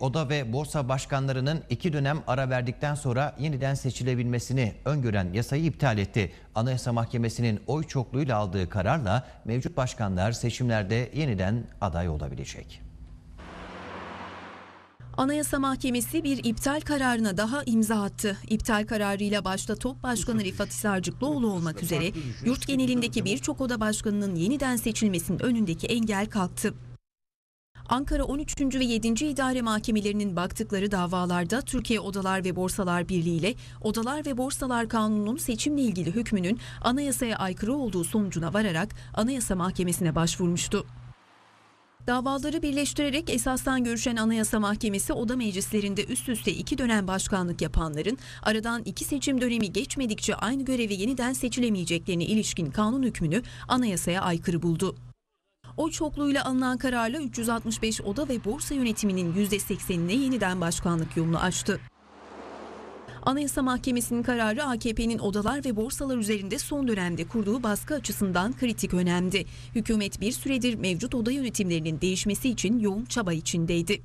Oda ve borsa başkanlarının iki dönem ara verdikten sonra yeniden seçilebilmesini öngören yasayı iptal etti. Anayasa Mahkemesi'nin oy çokluğuyla aldığı kararla mevcut başkanlar seçimlerde yeniden aday olabilecek. Anayasa Mahkemesi bir iptal kararına daha imza attı. İptal kararıyla başta Top Başkanı Rifat Hisarcıklıoğlu olmak üzere yurt genelindeki birçok oda başkanının yeniden seçilmesinin önündeki engel kalktı. Ankara 13. ve 7. İdare Mahkemelerinin baktıkları davalarda Türkiye Odalar ve Borsalar Birliği ile Odalar ve Borsalar Kanunu'nun seçimle ilgili hükmünün anayasaya aykırı olduğu sonucuna vararak Anayasa Mahkemesi'ne başvurmuştu. Davaları birleştirerek esastan görüşen Anayasa Mahkemesi oda meclislerinde üst üste iki dönem başkanlık yapanların aradan iki seçim dönemi geçmedikçe aynı göreve yeniden seçilemeyeceklerine ilişkin kanun hükmünü anayasaya aykırı buldu. Oy çokluğuyla alınan kararla 365 oda ve borsa yönetiminin %80'ine yeniden başkanlık yolunu açtı. Anayasa Mahkemesi'nin kararı AKP'nin odalar ve borsalar üzerinde son dönemde kurduğu baskı açısından kritik önemli. Hükümet bir süredir mevcut oda yönetimlerinin değişmesi için yoğun çaba içindeydi.